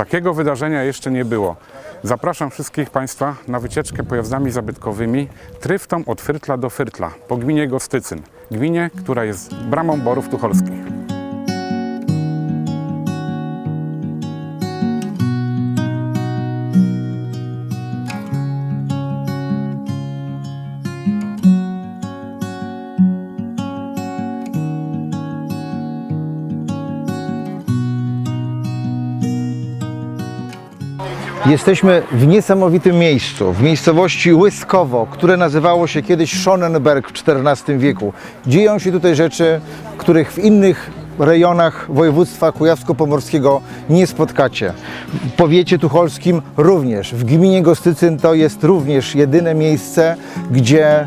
Takiego wydarzenia jeszcze nie było. Zapraszam wszystkich Państwa na wycieczkę pojazdami zabytkowymi Tryftą od Fyrtla do Fyrtla po gminie Gostycyn, gminie, która jest bramą Borów Tucholskich. Jesteśmy w niesamowitym miejscu, w miejscowości Łyskowo, które nazywało się kiedyś Schonenberg w XIV wieku. Dzieją się tutaj rzeczy, których w innych rejonach województwa kujawsko-pomorskiego nie spotkacie. W powiecie tucholskim również. W gminie Gostycyn to jest również jedyne miejsce, gdzie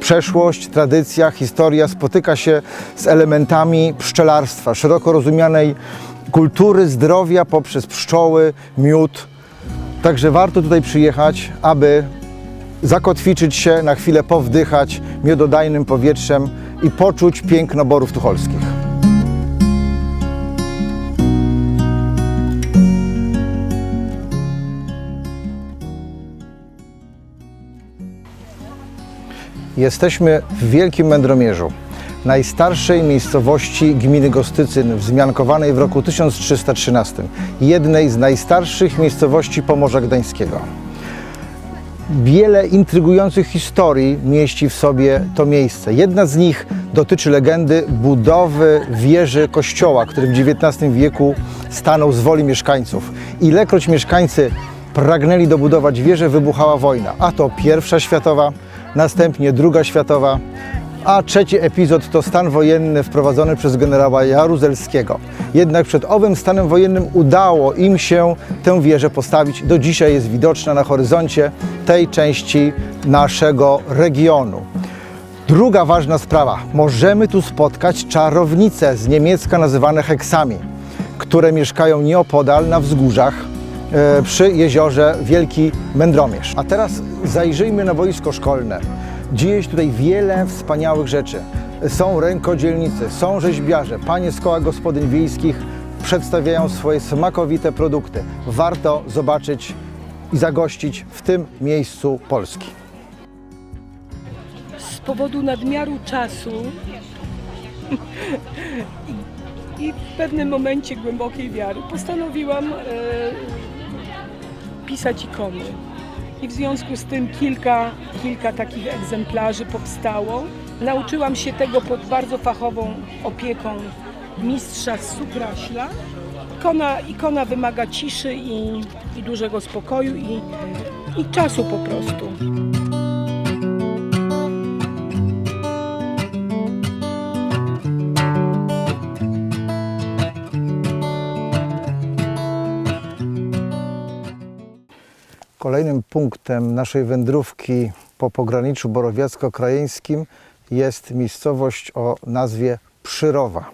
przeszłość, tradycja, historia spotyka się z elementami pszczelarstwa, szeroko rozumianej kultury zdrowia poprzez pszczoły, miód, Także warto tutaj przyjechać, aby zakotwiczyć się, na chwilę powdychać miododajnym powietrzem i poczuć piękno borów tucholskich. Jesteśmy w Wielkim Mędromierzu, najstarszej miejscowości gminy Gostycyn, wzmiankowanej w roku 1313, jednej z najstarszych miejscowości Pomorza Gdańskiego. Wiele intrygujących historii mieści w sobie to miejsce. Jedna z nich dotyczy legendy budowy wieży kościoła, który w XIX wieku stanął z woli mieszkańców. Ilekroć mieszkańcy pragnęli dobudować wieżę, wybuchała wojna. A to pierwsza światowa, następnie druga światowa, a trzeci epizod to stan wojenny wprowadzony przez generała Jaruzelskiego. Jednak przed owym stanem wojennym udało im się tę wieżę postawić. Do dzisiaj jest widoczna na horyzoncie tej części naszego regionu. Druga ważna sprawa. Możemy tu spotkać czarownice z niemiecka nazywane heksami, które mieszkają nieopodal na wzgórzach e, przy jeziorze Wielki Mędromierz. A teraz zajrzyjmy na boisko szkolne. Dzieje się tutaj wiele wspaniałych rzeczy. Są rękodzielnicy, są rzeźbiarze, panie z koła gospodyń wiejskich przedstawiają swoje smakowite produkty. Warto zobaczyć i zagościć w tym miejscu Polski. z powodu nadmiaru czasu i, w pewnym momencie głębokiej wiary postanowiłam e, pisać ikony. I w związku z tym kilka, kilka takich egzemplarzy powstało. Nauczyłam się tego pod bardzo fachową opieką mistrza z Supraśla. Ikona, ikona wymaga ciszy i, i dużego spokoju i, i czasu po prostu. Kolejnym punktem naszej wędrówki po pograniczu borowiacko-krajeńskim jest miejscowość o nazwie Przyrowa.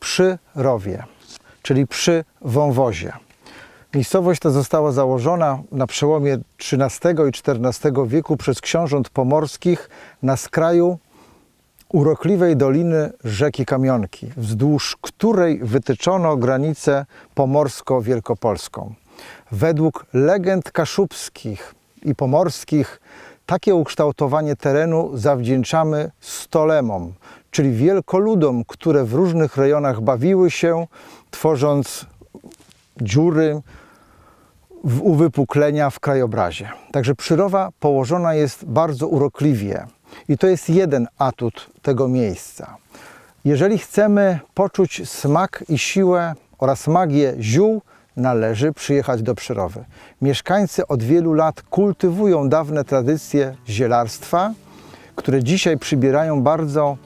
Przy Rowie, czyli przy wąwozie. Miejscowość ta została założona na przełomie XIII i XIV wieku przez książąt pomorskich na skraju urokliwej doliny rzeki Kamionki, wzdłuż której wytyczono granicę pomorsko-wielkopolską. Według legend kaszubskich i pomorskich takie ukształtowanie terenu zawdzięczamy stolemom, czyli wielkoludom, które w różnych rejonach bawiły się, tworząc dziury, w uwypuklenia w krajobrazie. Także przyrowa położona jest bardzo urokliwie i to jest jeden atut tego miejsca. Jeżeli chcemy poczuć smak i siłę oraz magię ziół, należy przyjechać do Przyrowy. Mieszkańcy od wielu lat kultywują dawne tradycje zielarstwa, które dzisiaj przybierają bardzo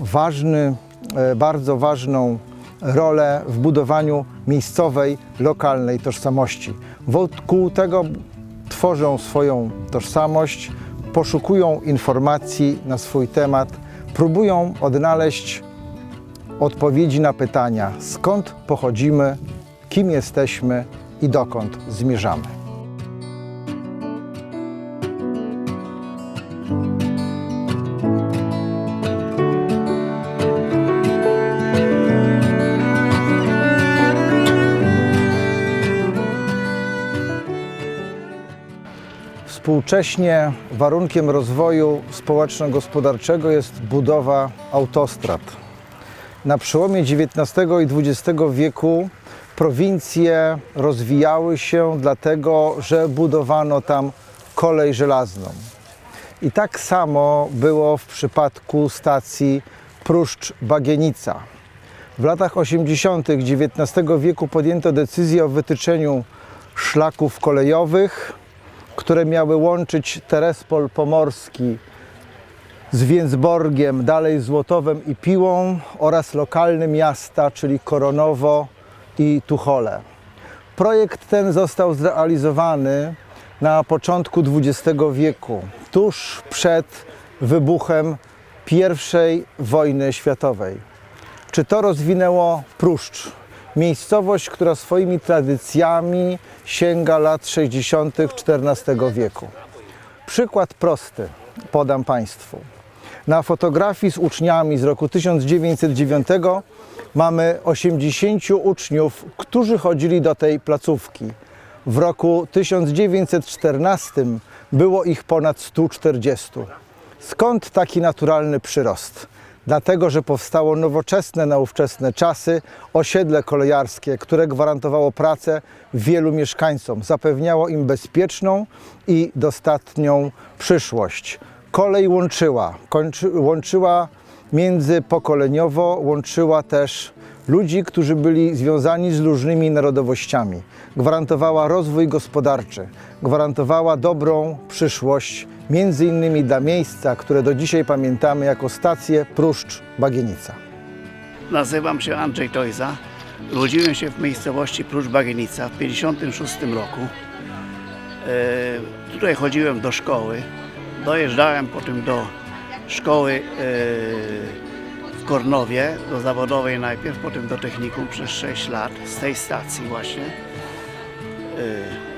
ważny, e, bardzo ważną rolę w budowaniu miejscowej, lokalnej tożsamości. Wokół tego tworzą swoją tożsamość, poszukują informacji na swój temat, próbują odnaleźć odpowiedzi na pytania, skąd pochodzimy, kim jesteśmy i dokąd zmierzamy. Współcześnie warunkiem rozwoju społeczno-gospodarczego jest budowa autostrad. Na przełomie XIX i XX wieku prowincje rozwijały się dlatego, że budowano tam kolej żelazną. I tak samo było w przypadku stacji Pruszcz-Bagienica. W latach 80. XIX wieku podjęto decyzję o wytyczeniu szlaków kolejowych, które miały łączyć Terespol Pomorski z Więcborgiem, dalej Złotowem i Piłą oraz lokalne miasta, czyli Koronowo i Tuchole. Projekt ten został zrealizowany na początku XX wieku, tuż przed wybuchem I wojny światowej. Czy to rozwinęło Pruszcz? Miejscowość, która swoimi tradycjami sięga lat 60. XIV wieku. Przykład prosty podam Państwu. Na fotografii z uczniami z roku 1909 mamy 80 uczniów, którzy chodzili do tej placówki. W roku 1914 było ich ponad 140. Skąd taki naturalny przyrost? Dlatego, że powstało nowoczesne na ówczesne czasy osiedle kolejarskie, które gwarantowało pracę wielu mieszkańcom, zapewniało im bezpieczną i dostatnią przyszłość. Kolej łączyła, łączyła międzypokoleniowo, łączyła też ludzi, którzy byli związani z różnymi narodowościami. Gwarantowała rozwój gospodarczy, gwarantowała dobrą przyszłość, między innymi dla miejsca, które do dzisiaj pamiętamy jako stację Pruszcz-Bagienica. Nazywam się Andrzej Tojza. Urodziłem się w miejscowości Pruszcz Bagienica w 1956 roku. E, tutaj chodziłem do szkoły. Dojeżdżałem potem do szkoły e, w Kornowie, do zawodowej najpierw, potem do technikum przez 6 lat z tej stacji właśnie.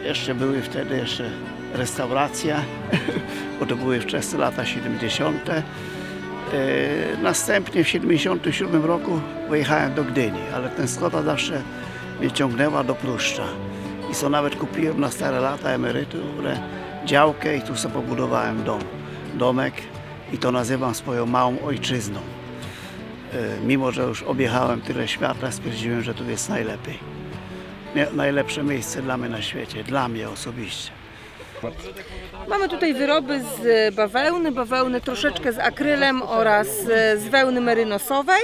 E, jeszcze były wtedy jeszcze restauracja, bo to były wczesne lata 70. E, Następnie w 1977 roku wyjechałem do Gdyni, ale tęsknota zawsze mnie ciągnęła do Pruszcza. I co nawet kupiłem na stare lata emeryturę, działkę i tu sobie pobudowałem dom, domek i to nazywam swoją małą ojczyzną. E, Mimo, że już objechałem tyle świata, stwierdziłem, że tu jest najlepiej. Najlepsze miejsce dla mnie na świecie, dla mnie osobiście. Mamy tutaj wyroby z bawełny, bawełny troszeczkę z akrylem oraz e, z wełny merynosowej.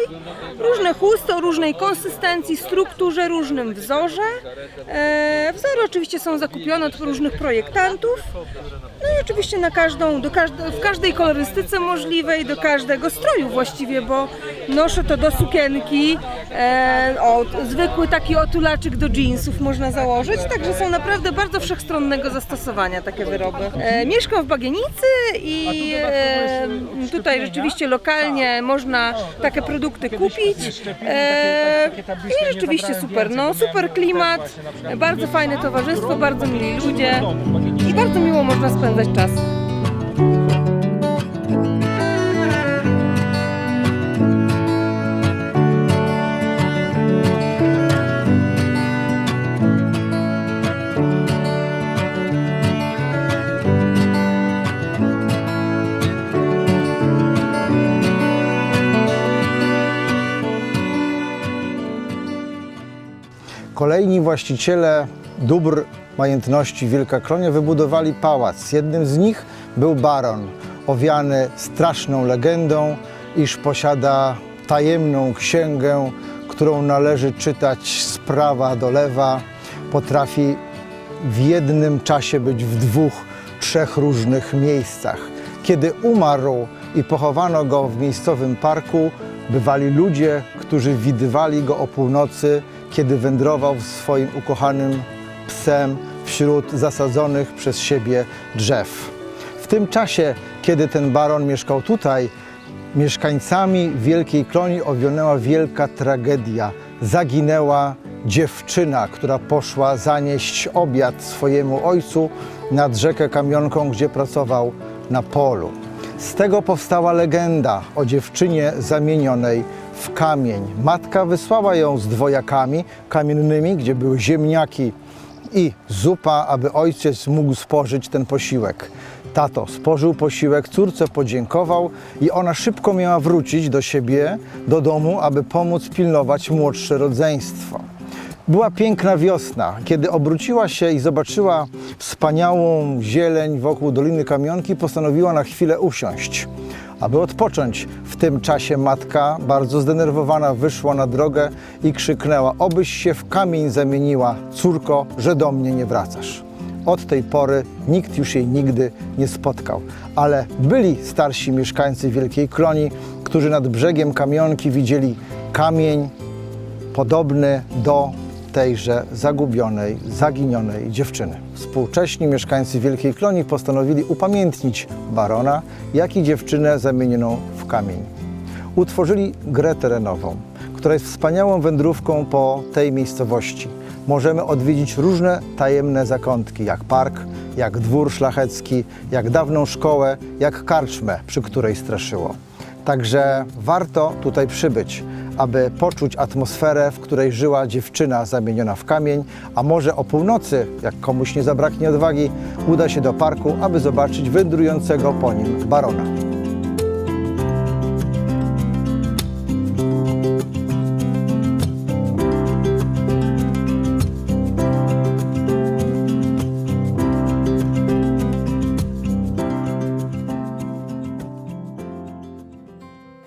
Różne chusty o różnej konsystencji, strukturze, różnym wzorze. E, Wzory oczywiście są zakupione od różnych projektantów. No i oczywiście na każdą, do każde, w każdej kolorystyce możliwej, do każdego stroju właściwie, bo noszę to do sukienki, e, o, zwykły taki otulaczyk do jeansów można założyć, także są naprawdę bardzo wszechstronnego zastosowania takie wyroby. E, mieszkam w Bagienicy i e, tutaj rzeczywiście lokalnie można takie produkty kupić. e, i rzeczywiście super, no super klimat, bardzo fajne towarzystwo, bardzo mili ludzie i bardzo miło można spędzać czas. Kolejni właściciele dóbr majętności Wielka Klonia wybudowali pałac. Jednym z nich był baron, owiany straszną legendą, iż posiada tajemną księgę, którą należy czytać z prawa do lewa. Potrafi w jednym czasie być w dwóch, trzech różnych miejscach. Kiedy umarł i pochowano go w miejscowym parku, bywali ludzie, którzy widywali go o północy, kiedy wędrował swoim ukochanym psem wśród zasadzonych przez siebie drzew. W tym czasie, kiedy ten baron mieszkał tutaj, mieszkańcami Wielkiej Kloni owionęła wielka tragedia. Zaginęła dziewczyna, która poszła zanieść obiad swojemu ojcu nad rzekę Kamionką, gdzie pracował na polu. Z tego powstała legenda o dziewczynie zamienionej w kamień. Matka wysłała ją z dwojakami kamiennymi, gdzie były ziemniaki i zupa, aby ojciec mógł spożyć ten posiłek. Tato spożył posiłek, córce podziękował i ona szybko miała wrócić do siebie, do domu, aby pomóc pilnować młodsze rodzeństwo. Była piękna wiosna. Kiedy obróciła się i zobaczyła wspaniałą zieleń wokół Doliny Kamionki, postanowiła na chwilę usiąść. Aby odpocząć, w tym czasie matka, bardzo zdenerwowana, wyszła na drogę i krzyknęła: Obyś się w kamień zamieniła, córko, że do mnie nie wracasz. Od tej pory nikt już jej nigdy nie spotkał, ale byli starsi mieszkańcy Wielkiej Kloni, którzy nad brzegiem kamionki widzieli kamień podobny do tejże zagubionej, zaginionej dziewczyny. Współcześni mieszkańcy Wielkiej Kloni postanowili upamiętnić barona, jak i dziewczynę zamienioną w kamień. Utworzyli grę terenową, która jest wspaniałą wędrówką po tej miejscowości. Możemy odwiedzić różne tajemne zakątki, jak park, jak dwór szlachecki, jak dawną szkołę, jak karczmę, przy której straszyło. Także warto tutaj przybyć, aby poczuć atmosferę, w której żyła dziewczyna zamieniona w kamień, a może o północy, jak komuś nie zabraknie odwagi, uda się do parku, aby zobaczyć wędrującego po nim barona.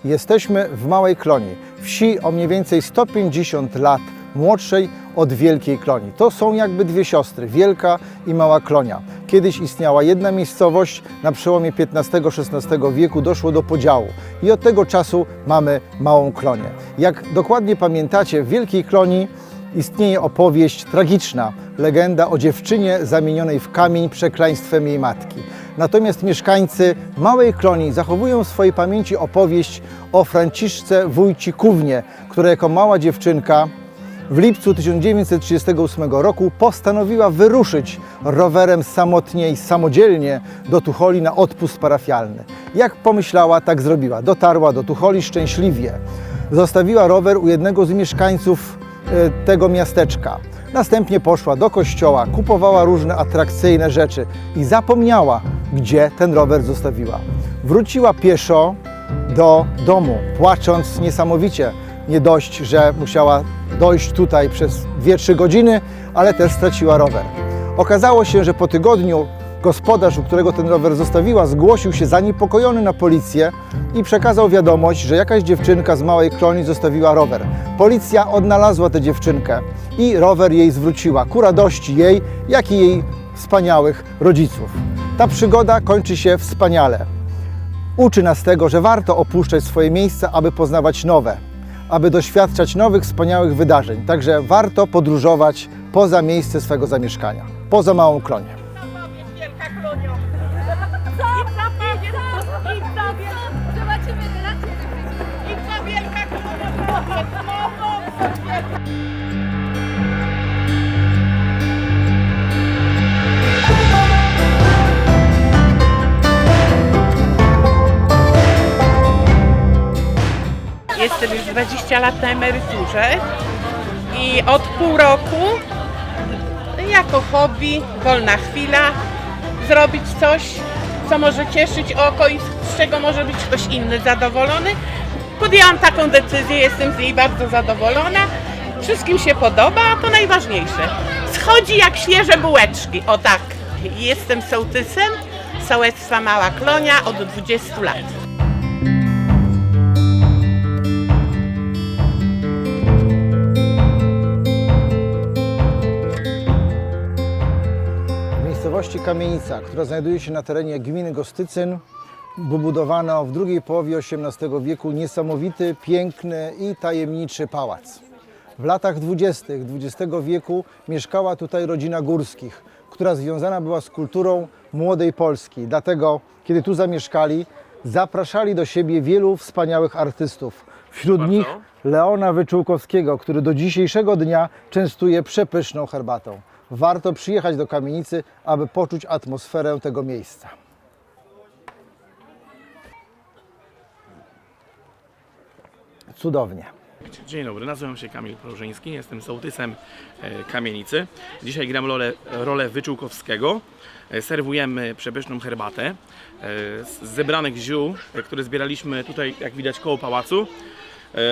Jesteśmy w Małej Kloni, wsi o mniej więcej 150 lat młodszej od Wielkiej Kloni. To są jakby dwie siostry, Wielka i Mała Klonia. Kiedyś istniała jedna miejscowość, na przełomie XV-XVI wieku doszło do podziału i od tego czasu mamy Małą Klonię. Jak dokładnie pamiętacie, w Wielkiej Kloni istnieje opowieść tragiczna, legenda o dziewczynie zamienionej w kamień przekleństwem jej matki. Natomiast mieszkańcy Małej Kloni zachowują w swojej pamięci opowieść o Franciszce Wójcikównie, która jako mała dziewczynka w lipcu 1938 roku postanowiła wyruszyć rowerem samotnie i samodzielnie do Tucholi na odpust parafialny. Jak pomyślała, tak zrobiła. Dotarła do Tucholi szczęśliwie. Zostawiła rower u jednego z mieszkańców tego miasteczka. Następnie poszła do kościoła, kupowała różne atrakcyjne rzeczy i zapomniała, gdzie ten rower zostawiła. Wróciła pieszo do domu, płacząc niesamowicie. Nie dość, że musiała dojść tutaj przez 2-3 godziny, ale też straciła rower. Okazało się, że po tygodniu gospodarz, u którego ten rower zostawiła, zgłosił się zaniepokojony na policję i przekazał wiadomość, że jakaś dziewczynka z Małej Kloni zostawiła rower. Policja odnalazła tę dziewczynkę i rower jej zwróciła ku radości jej, jak i jej wspaniałych rodziców. Ta przygoda kończy się wspaniale. Uczy nas tego, że warto opuszczać swoje miejsca, aby poznawać nowe, aby doświadczać nowych, wspaniałych wydarzeń. Także warto podróżować poza miejsce swego zamieszkania, poza Małą Klonię. 20 lat na emeryturze i od pół roku jako hobby, wolna chwila, zrobić coś, co może cieszyć oko i z czego może być ktoś inny zadowolony. Podjęłam taką decyzję, jestem z niej bardzo zadowolona. Wszystkim się podoba, a to najważniejsze. Schodzi jak świeże bułeczki, o tak. Jestem sołtysem sołectwa Mała Klonia od 20 lat. Miejscowości Kamienica, która znajduje się na terenie gminy Gostycyn, wybudowano w drugiej połowie XVIII wieku niesamowity, piękny i tajemniczy pałac. W latach dwudziestych XX wieku mieszkała tutaj rodzina Górskich, która związana była z kulturą młodej Polski. Dlatego, kiedy tu zamieszkali, zapraszali do siebie wielu wspaniałych artystów. Wśród nich Leona Wyczółkowskiego, który do dzisiejszego dnia częstuje przepyszną herbatą. Warto przyjechać do kamienicy, aby poczuć atmosferę tego miejsca. Cudownie. Dzień dobry, nazywam się Kamil Prożyński, jestem sołtysem e, kamienicy. Dzisiaj gram rolę, rolę Wyczółkowskiego. E, Serwujemy przepyszną herbatę e, z zebranych ziół, które zbieraliśmy tutaj, jak widać, koło pałacu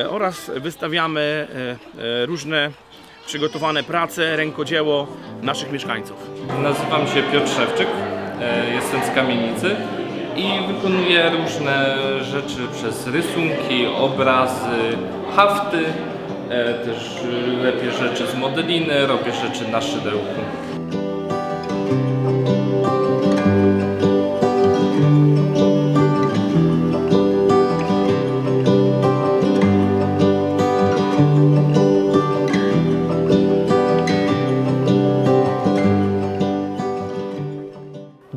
oraz wystawiamy różne przygotowane prace, rękodzieło naszych mieszkańców. Nazywam się Piotr Szewczyk, e, jestem z kamienicy i wykonuję różne rzeczy przez rysunki, obrazy, hafty. E, Też e, lepię rzeczy z modeliny, robię rzeczy na szydełku.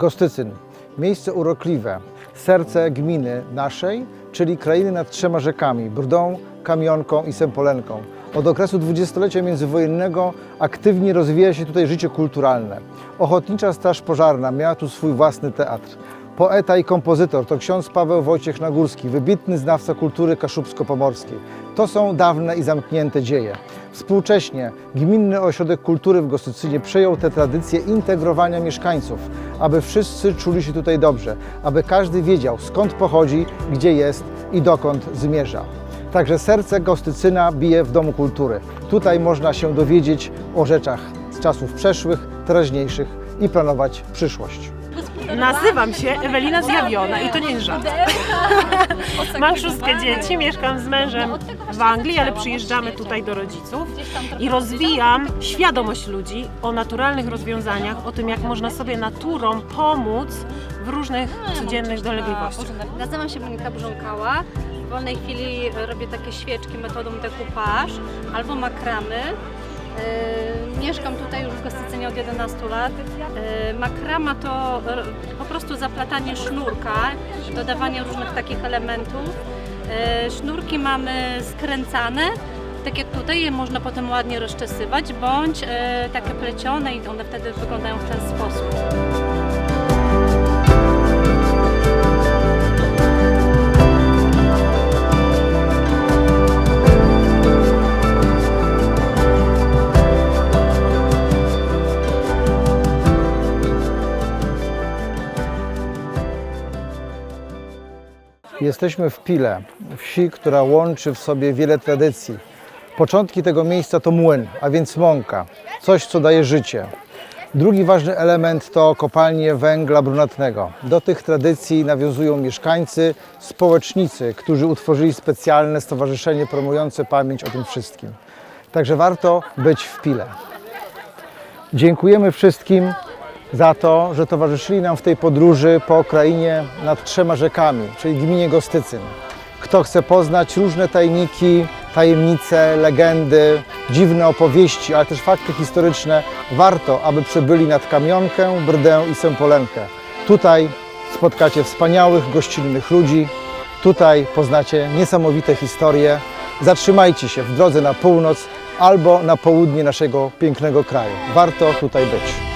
Gostycyn. Miejsce urokliwe, serce gminy naszej, czyli krainy nad trzema rzekami, Brdą, Kamionką i Sempolenką. Od okresu dwudziestolecia międzywojennego aktywnie rozwija się tutaj życie kulturalne. Ochotnicza Straż Pożarna miała tu swój własny teatr. Poeta i kompozytor to ksiądz Paweł Wojciech Nagórski, wybitny znawca kultury kaszubsko-pomorskiej. To są dawne i zamknięte dzieje. Współcześnie Gminny Ośrodek Kultury w Gostycynie przejął tę tradycję integrowania mieszkańców, aby wszyscy czuli się tutaj dobrze, aby każdy wiedział skąd pochodzi, gdzie jest i dokąd zmierza. Także serce Gostycyna bije w Domu Kultury. Tutaj można się dowiedzieć o rzeczach z czasów przeszłych, teraźniejszych i planować przyszłość. Nazywam się Ewelina Zjawiona i to nie jest żart. Mam szóstkę dzieci, mieszkam z mężem w Anglii, ale przyjeżdżamy tutaj do rodziców i rozwijam świadomość ludzi o naturalnych rozwiązaniach, o tym jak można sobie naturą pomóc w różnych codziennych dolegliwościach. Nazywam się Monika Brząkała. W wolnej chwili robię takie świeczki metodą decoupage albo makramy. Yy, Mieszkam tutaj już w Gostycynie od 11 lat. Yy, Makrama to po prostu zaplatanie sznurka, dodawanie różnych takich elementów. Yy, Sznurki mamy skręcane, tak jak tutaj je można potem ładnie rozczesywać, bądź takie plecione i one wtedy wyglądają w ten sposób. Jesteśmy w Pile, wsi, która łączy w sobie wiele tradycji. Początki tego miejsca to młyn, a więc mąka, coś co daje życie. Drugi ważny element to kopalnie węgla brunatnego. Do tych tradycji nawiązują mieszkańcy, społecznicy, którzy utworzyli specjalne stowarzyszenie promujące pamięć o tym wszystkim. Także warto być w Pile. Dziękujemy wszystkim za to, że towarzyszyli nam w tej podróży po krainie nad trzema rzekami, czyli gminie Gostycyn. Kto chce poznać różne tajniki, tajemnice, legendy, dziwne opowieści, ale też fakty historyczne, warto, aby przybyli nad Kamionkę, Brdę i Sempolenkę. Tutaj spotkacie wspaniałych, gościnnych ludzi, tutaj poznacie niesamowite historie. Zatrzymajcie się w drodze na północ albo na południe naszego pięknego kraju. Warto tutaj być.